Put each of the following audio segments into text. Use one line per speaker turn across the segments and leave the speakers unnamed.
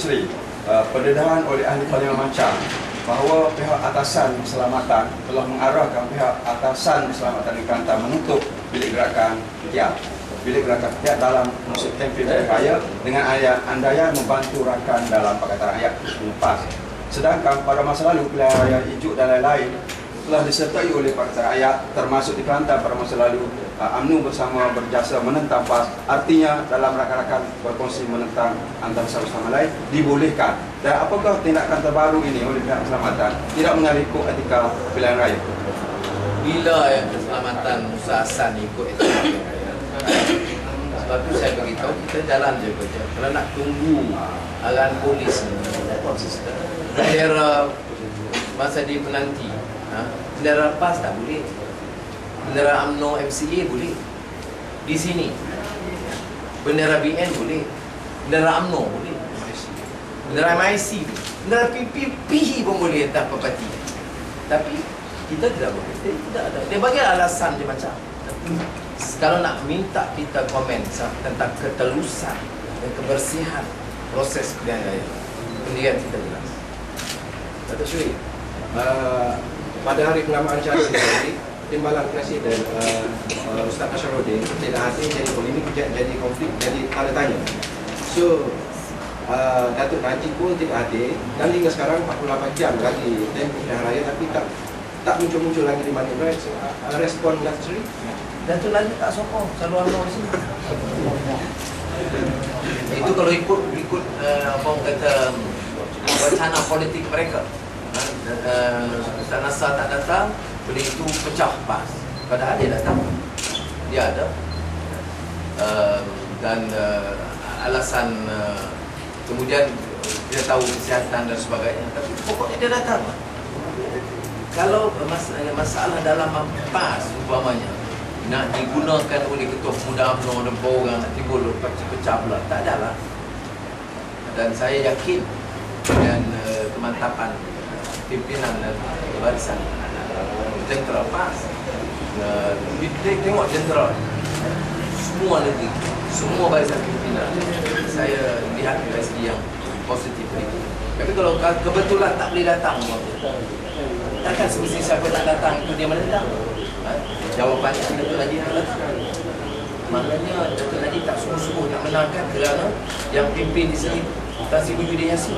Seri uh, pendedahan oleh ahli Parlimen Mancang bahawa pihak atasan keselamatan telah mengarahkan pihak atasan keselamatan di Kelantan menutup bilik gerakan Kiat bilik gerakan Kiat dalam musim tempoh raya dengan ayat andaian membantu rakan dalam Pakatan Ayat lepas. Sedangkan pada masa lalu pilihan raya Ijuk dan lain-lain telah disertai oleh Pakatan Ayat termasuk di Kelantan pada masa lalu uh, UMNO bersama berjasa menentang PAS. Artinya dalam rakan-rakan berkongsi menentang antara satu sama lain dibolehkan. Dan apakah tindakan terbaru ini oleh pihak keselamatan? Tidak mengalir etika pilihan raya.
Bila yang keselamatan Musa Hassan ikut etika pilihan raya? Sebab tu saya beritahu kita jalan je kerja. Kalau nak tunggu arahan polis ni daerah masa dia penanti ha? bendera PAS tak boleh. Bendera UMNO MCA boleh. Di sini. Bendera BN boleh. Bendera UMNO boleh. Bendera MIC bendera PPP pun boleh entah apa parti tapi kita tidak boleh. Tidak ada. Dia bagi alasan dia macam kalau nak minta kita komen tentang ketelusan dan kebersihan proses pilihan raya. Pendirian kita jelas.
Datuk Sri, uh, pada hari penamaan cara sendiri, Timbalan Presiden uh, uh, Ustaz Asharuddin tidak hadir jadi polemik, jadi konflik, jadi tanda tanya. So, uh, Datuk Najib pun tidak hadir dan hingga sekarang 48 jam lagi tempoh pilihan raya tapi tak tak muncul-muncul lagi di mana so, uh, respon Datuk
Datuk Najib tak sokong selalu UMNO di sini. Itu kalau ikut ikut uh, apa orang kata wacana politik mereka Ustaz Nasar tak datang boleh itu pecah pas. Padahal dia datang. Dia ada. Uh, dan uh, alasan uh, kemudian dia tahu kesihatan dan sebagainya. Tapi pokoknya dia datang. Kalau mas masalah dalam PAS umpamanya nak digunakan oleh ketua pemuda UMNO dan orang nak timbul pecah pula. Tak adalah dan saya yakin dengan uh, kemantapan pimpinan dan barisan. Jentera PAS kita tengok jentera semua negeri semua barisan pimpinan. Saya lihat dari segi yang positif ni. Tapi kalau kebetulan tak boleh datang takkan semestinya siapa tak datang itu dia menentang. Ha? jawapannya Najib tak datang. Maknanya Datuk Najib tak sungguh-sungguh nak menangkan kerana yang pimpin di sini Tan Sri Bujudi Yasin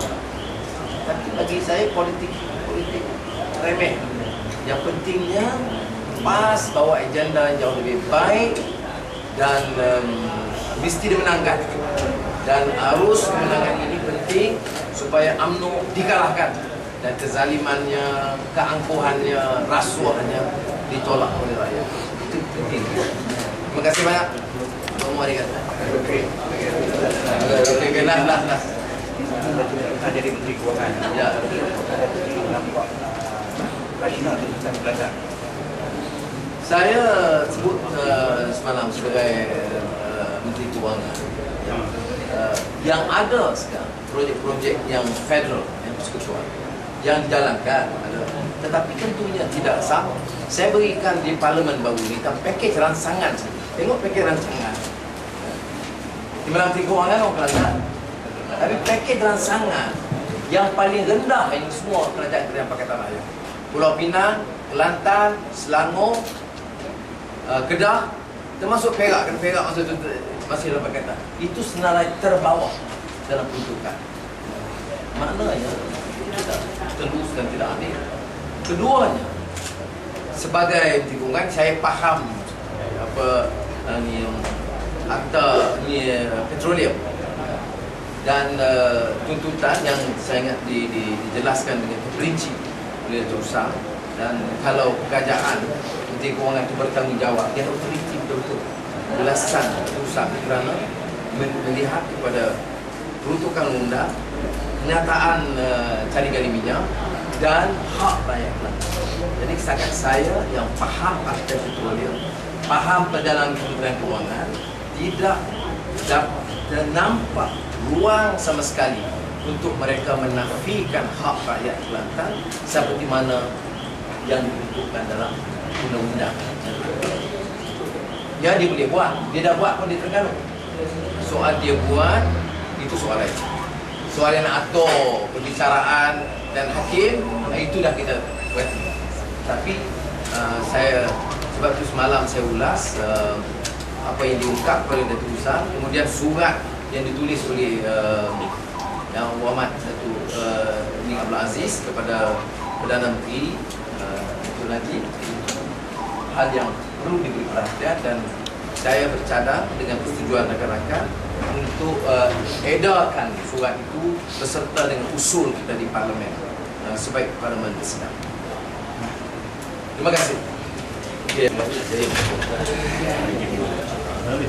tapi bagi saya politik politik remeh yang pentingnya PAS bawa agenda yang jauh lebih baik dan um, mesti dimenangkan dan arus kemenangan ini penting supaya UMNO dikalahkan dan kezalimannya, keangkuhannya, rasuahnya ditolak oleh rakyat. Itu penting. Terima kasih banyak. Okey. Okey, okey, lah, lah, lah.
Ada di Menteri Kewangan.
Ya.
Nampak rasional tu tentang belakang.
Saya sebut uh, semalam sebagai uh, Menteri Kewangan. Uh, yang ada sekarang projek-projek yang federal yang persekutuan yang dijalankan ada. tetapi tentunya tidak sama saya berikan di parlimen baru ni tentang pakej rancangan tengok pakej rancangan di Menteri Kewangan orang Kelantan tapi pakej rancangan yang paling rendah ini semua kerajaan-kerajaan Pakatan Raya Pulau Pinang, Kelantan, Selangor, uh, Kedah termasuk Perak. Kan Perak masa tu masih dalam pakatan itu senarai terbawah dalam peruntukan. Maknanya telus dan tidak adil keduanya sebagai tikungan saya faham apa uh, ni yang akta ni petroleum dan uh, tuntutan yang saya ingat di, di, dijelaskan dengan perinci oleh Tursang dan kalau kerajaan Menteri Kewangan itu bertanggungjawab dia teliti betul-betul belasan Tursang kerana melihat kepada peruntukan undang kenyataan uh, cari gali minyak dan hak rakyat Kelantan. Jadi setakat saya yang faham aspek petroleum, faham perjalanan Kementerian Kewangan, tidak dapat nampak ruang sama sekali untuk mereka menafikan hak rakyat Kelantan seperti mana yang ditentukan dalam undang-undang. Ya dia boleh buat, dia dah buat pun dia terganggu. Soal dia buat itu soal lain. soal yang nak atur perbicaraan dan hakim itu dah kita buat. Tapi uh, saya sebab tu semalam saya ulas uh, apa yang diungkap oleh Datuk Usam kemudian surat yang ditulis oleh uh, yang Muhammad satu uh, Ning Abdul Aziz kepada Perdana Menteri uh, Datuk Najib hal yang perlu diberi perhatian dan saya bercadang dengan persetujuan rakan-rakan untuk uh, edarkan surat itu beserta dengan usul kita di parlimen uh, sebaik parlimen bersidang. Terima kasih. Okay.